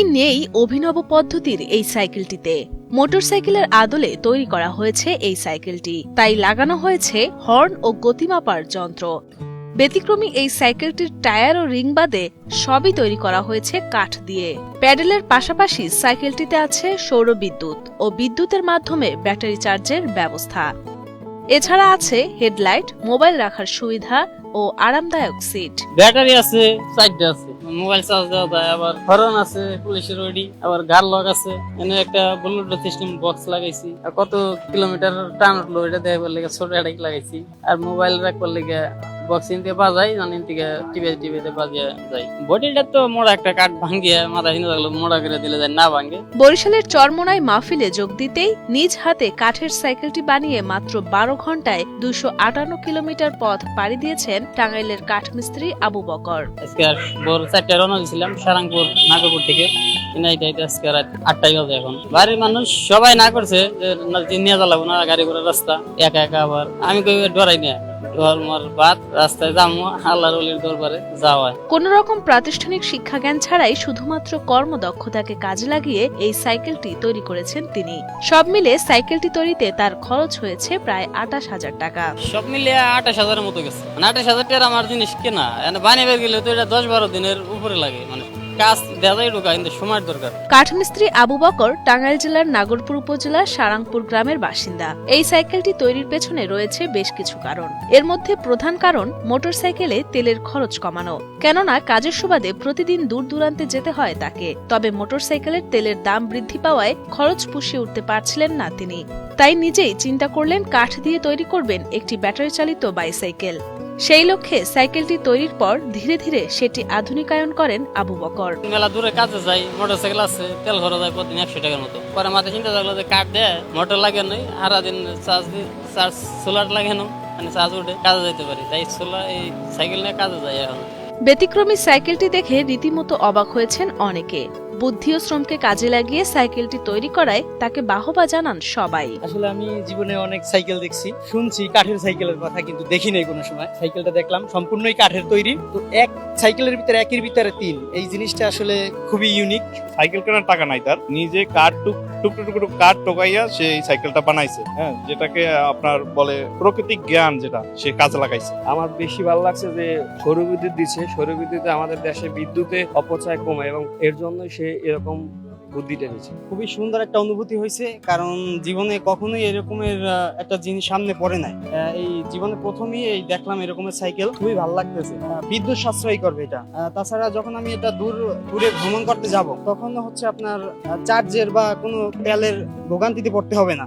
নেই অভিনব পদ্ধতির এই সাইকেলটিতে। মোটরসাইকেলের আদলে তৈরি করা হয়েছে এই সাইকেলটি। তাই লাগানো হয়েছে হর্ন ও গতিমাপার যন্ত্র। ব্যতিক্রমী এই সাইকেলটির টায়ার ও রিং বাদে সবই তৈরি করা হয়েছে কাঠ দিয়ে। প্যাডেলের পাশাপাশি সাইকেলটিতে আছে সৌর বিদ্যুৎ ও বিদ্যুতের মাধ্যমে ব্যাটারি চার্জের ব্যবস্থা। এছাড়া আছে হেডলাইট, মোবাইল রাখার সুবিধা ও আরামদায়ক সিট। ব্যাটারি আছে আছে। মোবাইল চার্জ দেওয়া যায় আবার হরন আছে, পুলিশের ওডি আবার গার লক আছে। এনে একটা ব্লুটুথ সিস্টেম বক্স লাগাইছি। আর কত কিলোমিটার টান উঠল এটা দেখাবার লেগে ছোট একটা লাগাইছি। আর মোবাইল রাখবার লেগে বক্স ইনতে বাজাই জানি থেকে টিভি টিভিতে বাজিয়ে যায় বডিটা তো মোড়া একটা কাঠ ভাঙ্গিয়ে মাথা হিনে থাকল মোড়া করে দিলে যায় না ভাঙ্গে বরিশালের চরমোনাই মাহফিলে যোগ দিতেই নিজ হাতে কাঠের সাইকেলটি বানিয়ে মাত্র বারো ঘন্টায় দুশো আটান্ন কিলোমিটার পথ পাড়ি দিয়েছেন টাঙ্গাইলের কাঠমিস্ত্রি আবু বকর। আজকে ভোর চারটায় রওনা দিয়েছিলাম সারাংপুর নাগরপুর থেকে। আজকে রাত আটটাই বাজে এখন। বাড়ির মানুষ সবাই না করছে যে নিয়ে না গাড়ি করে রাস্তা একা একা আবার। আমি কই ডরাই না ধর্মর বাদ রাস্তায় যাব আল্লাহর অলির দরবারে যাওয়া। কোন রকম প্রাতিষ্ঠানিক শিক্ষাজ্ঞান ছাড়াই শুধুমাত্র কর্মদক্ষতাকে কাজে লাগিয়ে এই সাইকেলটি তৈরি করেছেন তিনি। সব মিলে সাইকেলটি তৈরিতে তার খরচ হয়েছে প্রায় আটাশ হাজার টাকা। সব মিলিয়ে আঠাশ হাজারের মতো গেছে। মানে আঠাশ হাজার টাকার আমার জিনিস কেনা। বানিয়ে গেলে তো এটা দশ বারো দিনের উপরে লাগে। মানে কাজ দেওয়াই ঢোকা কিন্তু সময়ের দরকার। কাঠমিস্ত্রি আবু বকর টাঙ্গাইল জেলার নাগরপুর উপজেলার সারাংপুর গ্রামের বাসিন্দা। এই সাইকেলটি তৈরির পেছনে রয়েছে বেশ কিছু কারণ। এর মধ্যে প্রধান কারণ, মোটরসাইকেলে তেলের খরচ কমানো। কেননা, কাজের সুবাদে প্রতিদিন দূর দূরান্তে যেতে হয় তাকে। তবে মোটরসাইকেলের তেলের দাম বৃদ্ধি পাওয়ায় খরচ পুষিয়ে উঠতে পারছিলেন না তিনি। তাই নিজেই চিন্তা করলেন, কাঠ দিয়ে তৈরি করবেন একটি ব্যাটারি চালিত বাইসাইকেল। সেই লক্ষ্যে সাইকেলটি তৈরির পর ধীরে ধীরে সেটি আধুনিকায়ন করেন আবু বকর। মেলা দূরে কাজে যাই মোটর সাইকেল আছে, তেল খরচ যায় প্রতিদিন একশো টাকার মতো। পরে মাথায় চিন্তা থাকল যে কাঠ দেয়, মোটর লাগে নাই দিন চার্জ দিই চার্জ সোলার লাগে না মানে চার্জ উঠে কাজে যাইতে পারি। তাই সোলার এই সাইকেল নিয়ে কাজে যাই এখন। ব্যতিক্রমী সাইকেলটি দেখে রীতিমতো অবাক হয়েছেন অনেকে। বুদ্ধি ও শ্রমকে কাজে লাগিয়ে সাইকেলটি তৈরি করায় তাকে বাহবা জানান সবাই। আসলে আমি জীবনে অনেক সাইকেল দেখছি শুনছি কাঠের সাইকেলের কথা কিন্তু দেখি নাই কোনো সময়। সাইকেলটা দেখলাম সম্পূর্ণই কাঠের তৈরি। তো এক সাইকেলের ভিতরে একের ভিতরে তিন এই জিনিসটা আসলে খুবই ইউনিক সাইকেল কেনার টাকা নাই তার নিজে কাঠ টুক টুকরো টুকরো কাঠ টোকাইয়া সে এই সাইকেলটা বানাইছে হ্যাঁ? যেটাকে আপনার বলে প্রকৃতিক জ্ঞান যেটা, সে কাজে লাগাইছে। আমার বেশি ভালো লাগছে যে সৌরবিদ্যুৎ দিচ্ছে। সৌরবিদ্যুতে আমাদের দেশে বিদ্যুতে অপচয় কমে এবং এর জন্য সে এরকম বুদ্ধিটা হয়েছে। খুবই সুন্দর একটা অনুভূতি হয়েছে, কারণ জীবনে কখনোই এরকমের একটা জিনিস সামনে পড়ে নাই। এই জীবনে প্রথমেই এই দেখলাম এরকমের সাইকেল, খুবই ভালো লাগতেছে। বিদ্যুৎ সাশ্রয়ী করবে এটা। তাছাড়া যখন আমি এটা দূর, দূরে ভ্রমণ করতে যাব, তখন হচ্ছে আপনার চার্জের বা কোনো তেলের ভোগান্তিতে পড়তে হবে না।